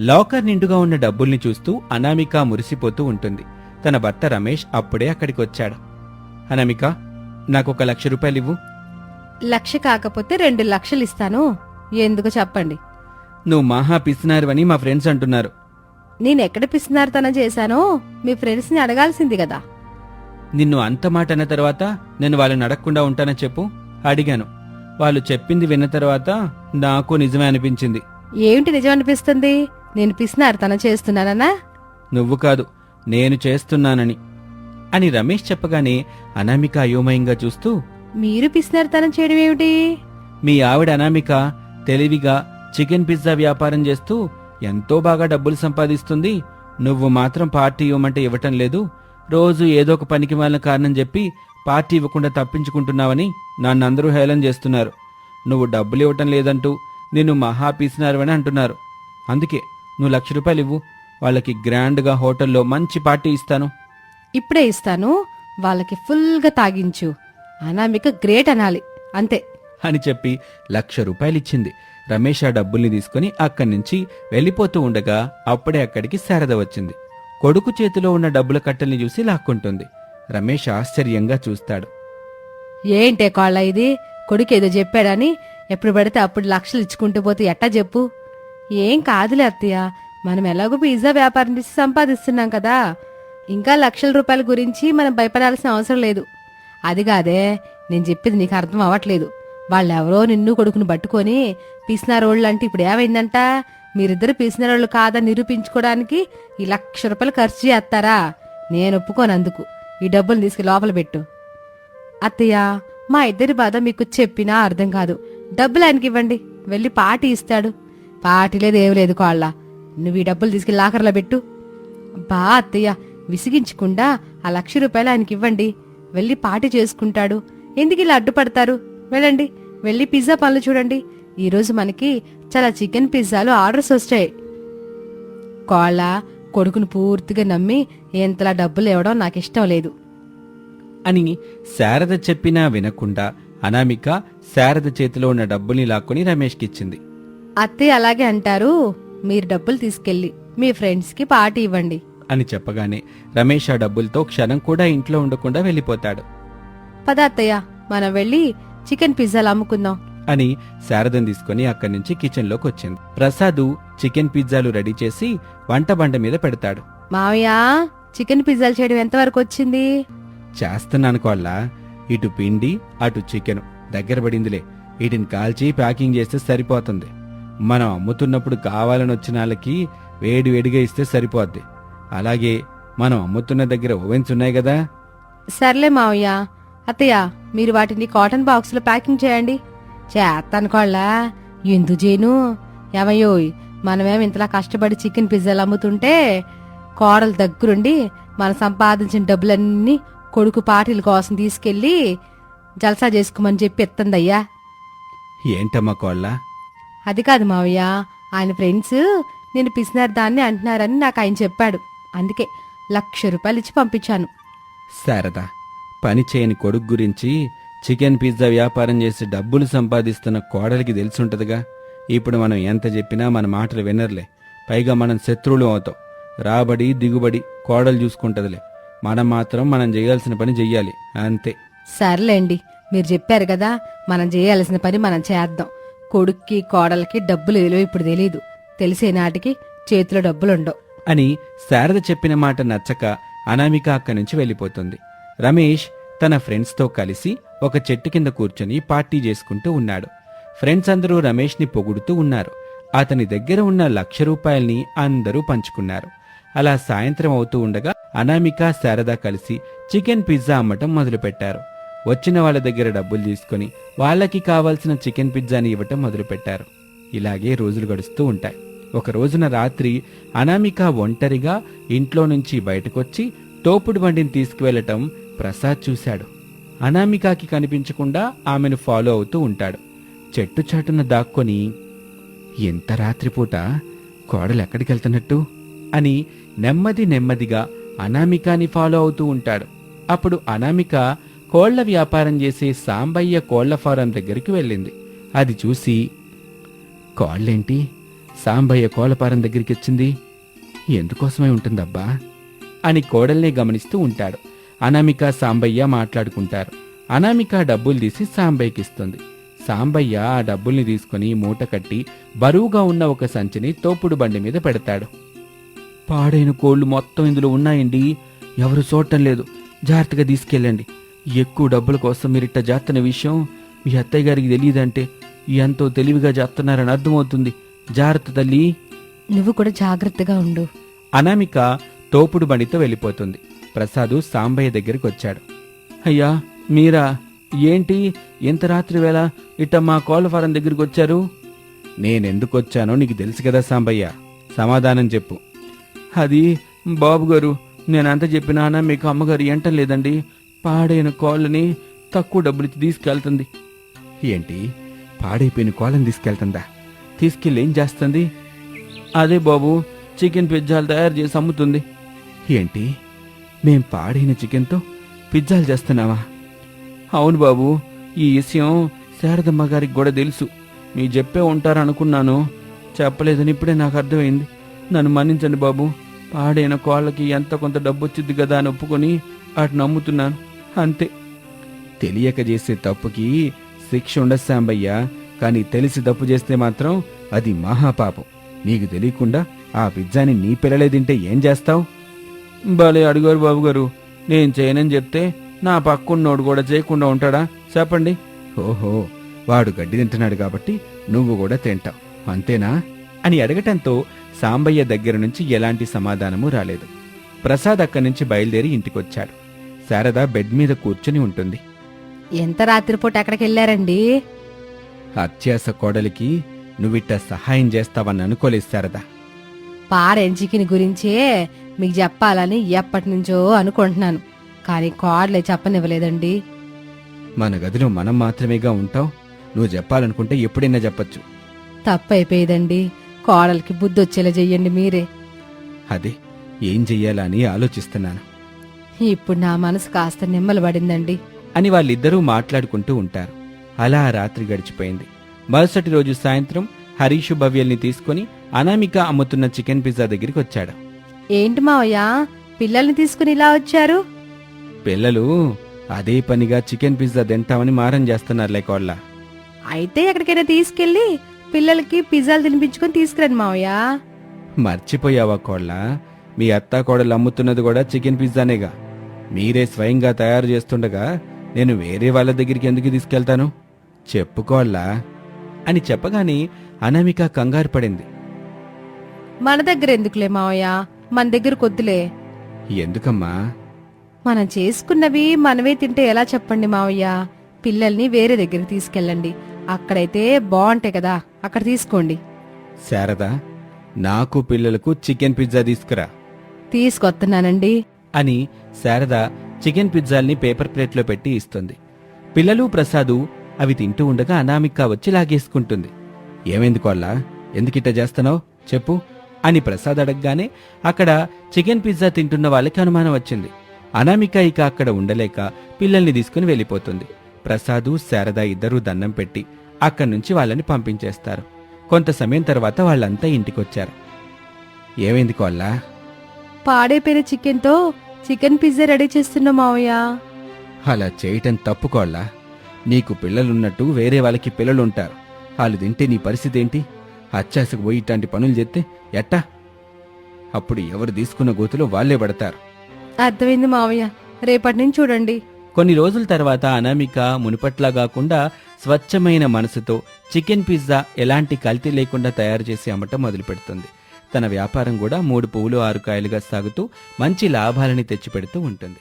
Locker నిండుగా ఉన్న డబ్బుల్ని చూస్తూ అనామిక మురిసిపోతూ ఉంటుంది. తన భర్త రమేష్ అప్పుడే అక్కడికి వచ్చాడు అనామిక నాకొక లక్ష రూపాయలు ఇవ్వు లక్ష కాకపోతే రెండు లక్షలు ఇస్తాను ఎందుకు చెప్పండి? నువ్వు మహా పిసినారువని మా ఫ్రెండ్స్ అంటున్నారు. నేనెక్కడ పిసినారితనం చేశానో మీ ఫ్రెండ్స్ని అడగాల్సింది కదా. నిన్ను అంత మాట అన్న తర్వాత నేను వాళ్ళని అడగకుండా ఉంటానని చెప్పు అడిగాను. వాళ్ళు చెప్పింది విన్న తర్వాత నాకు నిజమే అనిపించింది. ఏమిటి నిజం అనిపిస్తుంది? నేను పిసినారితనం చేస్తున్నానన్నా నువ్వు కాదు నేను చేస్తున్నానని. అని రమేష్ చెప్పగానే అనామిక అయోమయంగా చూస్తూ మీరు పిసినారితనం చేయడం ఏమిటి? మీ ఆవిడ అనామిక తెలివిగా చికెన్ పిజ్జా వ్యాపారం చేస్తూ ఎంతో బాగా డబ్బులు సంపాదిస్తుంది. నువ్వు మాత్రం పార్టీ ఇవ్వమంటే ఇవ్వటం లేదు. రోజు ఏదో ఒక పనికి వాళ్ళ కారణం చెప్పి పార్టీ ఇవ్వకుండా తప్పించుకుంటున్నావని నన్నందరూ హేళన చేస్తున్నారు. నువ్వు డబ్బులు ఇవ్వటం లేదంటూ నిన్ను మహా పీసినారని అంటున్నారు. అందుకే నువ్వు లక్ష రూపాయలు ఇవ్వు. వాళ్ళకి గ్రాండ్గా హోటల్లో మంచి పార్టీ ఇస్తాను. ఇప్పుడే ఇస్తాను. వాళ్ళకి ఫుల్గా తాగించు. అనామిక గ్రేట్ అనాలి. అంతే. అని చెప్పి లక్ష రూపాయలిచ్చింది రమేష్ ఆ డబ్బుల్ని తీసుకుని అక్కడి నుంచి వెళ్ళిపోతూ ఉండగా అప్పుడే అక్కడికి శారద వచ్చింది. కొడుకు చేతిలో ఉన్న డబ్బుల కట్టల్ని చూసి లాక్కుంటుంది. రమేష్ ఆశ్చర్యంగా చూస్తాడు. ఏంటే కాళ్ళ ఇది? కొడుకేదో చెప్పాడని ఎప్పుడు పడితే అప్పుడు లక్షలు ఇచ్చుకుంటూ పోతే ఎట్టా చెప్పు? ఏం కాదులే అత్తయ్య. మనం ఎలాగో పిజ్జా వ్యాపారం చేసి సంపాదిస్తున్నాం కదా. ఇంకా లక్షల రూపాయల గురించి మనం భయపడాల్సిన అవసరం లేదు. అది కాదే నేను చెప్పేది నీకు అర్థం అవ్వట్లేదు. వాళ్ళెవరో నిన్ను కొడుకును పట్టుకొని పిసినారోళ్ళు అంటే ఇప్పుడు ఏమైందంట? మీరిద్దరు పిసినారోళ్ళు కాదని నిరూపించుకోవడానికి ఈ లక్ష రూపాయలు ఖర్చు చేస్తారా? నేను ఒప్పుకోనందుకు. ఈ డబ్బులు తీసుకు లోపల పెట్టు. అత్తయ్య మా ఇద్దరి బాధ మీకు చెప్పినా అర్థం కాదు. డబ్బులు ఆయనకి ఇవ్వండి. వెళ్ళి పాటి ఇస్తాడు. పార్టీ లేదు ఏం లేదు కాళ్ళ. నువ్వు ఈ డబ్బులు తీసుకెళ్ళి లాకర్లో పెట్టు. బా అత్తయ్య విసిగించకుండా ఆ లక్ష రూపాయలు ఆయనకి ఇవ్వండి. వెళ్ళి పార్టీ చేసుకుంటాడు. ఎందుకు ఇలా అడ్డుపడతారు? వెళ్ళండి. వెళ్ళి పిజ్జా పనులు చూడండి. ఈరోజు మనకి చాలా చికెన్ పిజ్జాలు ఆర్డర్స్ వచ్చాయి. కోళ్ళ కొడుకును పూర్తిగా నమ్మి ఎంతలా డబ్బులు ఇవ్వడం నాకు ఇష్టం లేదు. అని శారద చెప్పినా వినకుండా అనామిక శారద చేతిలో ఉన్న డబ్బుల్ని లాక్కొని రమేష్కిచ్చింది. అత్తయ్య అలాగే అంటారు మీరు డబ్బులు తీసుకెళ్ళి మీ ఫ్రెండ్స్కి పార్టీ ఇవ్వండి. అని చెప్పగానే రమేష్ ఆ డబ్బులతో క్షణం కూడా ఇంట్లో ఉండకుండా వెళ్ళిపోతాడు. పద అత్తయ్య మనం వెళ్ళి చికెన్ పిజ్జాలు అమ్ముకుందాం. అని శారదను తీసుకుని అక్కడి నుంచి కిచెన్లోకి వచ్చింది. ప్రసాదు చికెన్ పిజ్జాలు రెడీ చేసి వంట బండ మీద పెడతాడు. మావయ్య చికెన్ పిజ్జాలు చేయడం ఎంతవరకు వచ్చింది? చేస్తున్నాను కోళ్ళ. ఇటు పిండి అటు చికెన్. దగ్గర పడిందిలే. వీటిని కాల్చి ప్యాకింగ్ చేస్తే సరిపోతుంది. మనం అమ్ముతున్నప్పుడు కావాలని వచ్చిన వాళ్ళకి వేడి వేడిగా ఇస్తే సరిపోద్ది. అలాగే మనం అమ్ముతున్న దగ్గర ఓవెన్స్ ఉన్నాయి కదా? సర్లే మావయ్య. అత్తయ్య మీరు వాటిని కాటన్ బాక్స్లో ప్యాకింగ్ చేయండి. చేస్తాను కోళ్ళ ఎందు చేయను ఏమయ్యోయ్ మనమేం ఇంతలా కష్టపడి చికెన్ పిజ్జాలు అమ్ముతుంటే కోడలు దగ్గరుండి మనం సంపాదించిన డబ్బులన్నీ కొడుకు పార్టీల కోసం తీసుకెళ్ళి జల్సా చేసుకోమని చెప్పి ఎత్తందయ్యా. ఏంటమ్మా కోళ్ళ? అది కాదు మావయ్య. ఆయన ఫ్రెండ్స్ నేను పిసినారు దాన్ని అంటున్నారని నాకు ఆయన చెప్పాడు. అందుకే లక్ష రూపాయలు ఇచ్చి పంపించాను. శారదా పని చేయని కొడుకు గురించి చికెన్ పిజ్జా వ్యాపారం చేసి డబ్బులు సంపాదిస్తున్న కోడలికి తెలిసుంటదిగా. ఇప్పుడు మనం ఎంత చెప్పినా మన మాటలు వినర్లే. పైగా మనం శత్రువులు అవుతాం. రాబడి దిగుబడి కోడలు చూసుకుంటదిలే. మనం మాత్రం మనం చేయాల్సిన పని చెయ్యాలి. అంతే. సర్లేండి మీరు చెప్పారు కదా మనం చేయాల్సిన పని మనం చేద్దాం. కొడుక్కి కోడలకి డబ్బులు విలువ ఇప్పుడు తెలీదు. తెలిసే నాటికి చేతిలో డబ్బులుండవు. అని శారద చెప్పిన మాట నచ్చక అనామిక అక్కడి నుంచి వెళ్ళిపోతుంది. రమేష్ తన ఫ్రెండ్స్తో కలిసి ఒక చెట్టు కింద కూర్చొని పార్టీ చేసుకుంటూ ఉన్నాడు. ఫ్రెండ్స్ అందరూ రమేష్ని పొగుడుతూ ఉన్నారు. అతని దగ్గర ఉన్న లక్ష రూపాయల్ని అందరూ పంచుకున్నారు. అలా సాయంత్రం అవుతూ ఉండగా అనామిక శారద కలిసి చికెన్ పిజ్జా అమ్మటం మొదలుపెట్టారు. వచ్చిన వాళ్ళ దగ్గర డబ్బులు తీసుకొని వాళ్ళకి కావాల్సిన చికెన్ పిజ్జాని ఇవ్వటం మొదలుపెట్టారు. ఇలాగే రోజులు గడుస్తూ ఉంటాయి. ఒక రోజున రాత్రి అనామిక ఒంటరిగా ఇంట్లో నుంచి బయటకొచ్చి తోపుడు బండిని తీసుకువెళ్ళటం ప్రసాద్ చూశాడు. అనామికాకి కనిపించకుండా ఆమెను ఫాలో అవుతూ ఉంటాడు. చెట్టు చాటున దాక్కొని ఎంత రాత్రిపూట కోడలు ఎక్కడికి వెళ్తున్నట్టు? అని నెమ్మది నెమ్మదిగా అనామికాని ఫాలో అవుతూ ఉంటాడు. అప్పుడు అనామిక కోళ్ళ వ్యాపారం చేసే సాంబయ్య కోళ్ళ ఫారం దగ్గరికి వెళ్ళింది. అది చూసి కోళ్ళేంటి? సాంబయ్య కోలపారం దగ్గరికి వచ్చింది. ఎందుకోసమై ఉంటుందబ్బా? అని కోడల్ని గమనిస్తూ ఉంటాడు. అనామిక సాంబయ్య మాట్లాడుకుంటారు. అనామిక డబ్బులు తీసి సాంబయ్యకి ఇస్తుంది. సాంబయ్య ఆ డబ్బుల్ని తీసుకుని మూట కట్టి బరువుగా ఉన్న ఒక సంచిని తోపుడు బండి మీద పెడతాడు. పాడైన కోళ్ళు మొత్తం ఇందులో ఉన్నాయండి. ఎవరు చూడటం లేదు. జాగ్రత్తగా తీసుకెళ్ళండి. ఎక్కువ డబ్బుల కోసం మీరిట్ట జాతున్న విషయం మీ అత్తయ్య గారికి తెలియదంటే ఎంతో తెలివిగా చేస్తున్నారని అర్థమవుతుంది. జాగ్రత్త తల్లి. నువ్వు కూడా జాగ్రత్తగా ఉండు. అనామిక తోపుడు బండితో వెళ్ళిపోతుంది. ప్రసాదు సాంబయ్య దగ్గరికి వచ్చాడు. అయ్యా మీరా ఏంటి ఇంత రాత్రి వేళ ఇట్ట మా కోళ్ళ ఫారం దగ్గరికి వచ్చారు? నేనెందుకు వచ్చానో నీకు తెలుసు కదా సాంబయ్య. సమాధానం చెప్పు. అది బాబు గారు నేనంత చెప్పినానా మీకు అమ్మగారు ఎంటం లేదండి. పాడైన కోళ్ళని తక్కువ డబ్బులిచ్చి తీసుకెళ్తుంది. ఏంటి? పాడైపోయిన కోళ్ళని తీసుకెళ్తుందా? తీసుకెళ్ళి ఏం చేస్తుంది? అదే బాబు చికెన్ పిజ్జాలు తయారు చేసి అమ్ముతుంది. ఏంటి? మేం పాడైన చికెన్తో పిజ్జాలు చేస్తున్నావా? అవును బాబు ఈ విషయం శారదమ్మ గారికి కూడా తెలుసు. మీ చెప్పే ఉంటారనుకున్నాను. చెప్పలేదని ఇప్పుడే నాకు అర్థమైంది. నన్ను మన్నించండి బాబు. పాడైన కోళ్ళకి ఎంత కొంత డబ్బు వచ్చింది కదా అని ఒప్పుకొని అటు నమ్ముతున్నాను అంతే. తెలియక చేసే తప్పుకి శిక్ష ఉండదు సాంబయ్య కానీ తెలిసి తప్పు చేస్తే మాత్రం అది మహాపాపం. నీకు తెలియకుండా ఆ పిజ్జాని నీ పిల్లలే తింటే ఏం చేస్తావు? భలే అడుగారు బాబు గారు నేను చేయనని చెప్తే నా పక్కున్నోడు కూడా చేయకుండా ఉంటాడా? చెప్పండి. ఓహో వాడు గడ్డి తింటున్నాడు కాబట్టి నువ్వు కూడా తింటావు. అంతేనా? అని అడగటంతో సాంబయ్య దగ్గర నుంచి ఎలాంటి సమాధానము రాలేదు. ప్రసాద్ అక్కడి నుంచి బయలుదేరి ఇంటికొచ్చాడు. శారద బెడ్ మీద కూర్చుని ఉంటుంది. ఎంత రాత్రిపూట ఎక్కడికి వెళ్ళారండి అత్యాస కోడలికి నువ్విట్ట సహాయం చేస్తావని అనుకోలేదు శారదా. పాడైన చికెన్ గురించే మీకు చెప్పాలని ఎప్పటి నుంచో అనుకుంటున్నాను. కానీ కోడలే చెప్పనివ్వలేదండి. మన గదిలో మనం మాత్రమేగా ఉంటావు నువ్వు చెప్పాలనుకుంటే ఎప్పుడైనా చెప్పొచ్చు. తప్పైపోయేదండి. కోడలికి బుద్ధి వచ్చేలా చెయ్యండి మీరే. అదే ఏం చెయ్యాలని ఆలోచిస్తున్నాను. ఇప్పుడు నా మనసు కాస్త నిమ్మలబడిందండి. అని వాళ్ళిద్దరూ మాట్లాడుకుంటూ ఉంటారు. అలా ఆ రాత్రి గడిచిపోయింది. మరుసటి రోజు సాయంత్రం హరీషు భవ్యల్ని తీసుకుని అనామిక అమ్ముతున్న చికెన్ పిజ్జా దగ్గరికి వచ్చాడు. ఏంటి మావయ్య? పిల్లల్ని తీసుకుని ఇలా వచ్చారు? పిల్లలు అదే పనిగా చికెన్ పిజ్జా తింటామని మారం చేస్తున్నారు లేకోళ్ళ అయితే ఎక్కడికైనా తీసుకెళ్ళి పిల్లలకి పిజ్జాలు తినిపించుకొని తీసుకురండి మావయ్య. మర్చిపోయావా కోళ్ళ? మీ అత్తా కోడలు అమ్ముతున్నది కూడా చికెన్ పిజ్జానేగా. మీరే స్వయంగా తయారు చేస్తుండగా నేను వేరే వాళ్ళ దగ్గరికి ఎందుకు తీసుకెళ్తాను? చెప్పుకోళ్ళా అని చెప్పగానే అనామిక కంగారు పడింది. మన దగ్గర ఎందుకులే మావయ్య? మన దగ్గర కొద్దులే. ఎందుకమ్మా? మనం చేసుకున్నవి మనమే తింటే ఎలా చెప్పండి మావయ్య? పిల్లల్ని వేరే దగ్గరికి తీసుకెళ్ళండి. అక్కడైతే బాగుంటాయి కదా అక్కడ తీసుకోండి. శారదా నాకు పిల్లలకు చికెన్ పిజ్జా తీసుకురా. తీసుకొస్తున్నానండి. అని శారద చికెన్ పిజ్జాల్ని పేపర్ ప్లేట్లో పెట్టి ఇస్తుంది. పిల్లలు ప్రసాదు అవి తింటూ ఉండగా అనామిక వచ్చి లాగేసుకుంటుంది. ఏమైంది కోళ్ళ? ఎందుకిట్ట చేస్తున్నావు? చెప్పు అని ప్రసాద్ అడగగానే అక్కడ చికెన్ పిజ్జా తింటున్న వాళ్ళకి అనుమానం వచ్చింది. అనామిక ఇక అక్కడ ఉండలేక పిల్లల్ని తీసుకుని వెళ్ళిపోతుంది. ప్రసాదు శారద ఇద్దరూ దండం పెట్టి అక్కడి నుంచి వాళ్ళని పంపించేస్తారు. కొంత సమయం తర్వాత వాళ్ళంతా ఇంటికొచ్చారు. ఏమైంది కోళ్ళ? పాడైపోయిన చికెన్తో చికెన్ పిజ్జా రెడీ చేస్తున్నా మావయ్య. అలా చేయటం తప్పుకోళ్ళా నీకు పిల్లలున్నట్టు వేరే వాళ్ళకి పిల్లలుంటారు. వాళ్ళు తింటే నీ పరిస్థితి ఏంటి? అత్యాసకు పోయి ఇట్లాంటి పనులు చేస్తే ఎట్టా? అప్పుడు ఎవరు తీసుకున్న గోతులో వాళ్ళే పడతారు. అర్థమైంది మావయ్య. రేపటి నుంచి చూడండి. కొన్ని రోజుల తర్వాత అనామిక మునుపట్లా కాకుండా స్వచ్ఛమైన మనసుతో చికెన్ పిజ్జా ఎలాంటి కల్తీ లేకుండా తయారు చేసి అమ్మటం మొదలుపెడుతుంది. తన వ్యాపారం కూడా మూడు పువ్వులు ఆరు కాయలుగా సాగుతూ మంచి లాభాలని తెచ్చిపెడుతూ ఉంటుంది.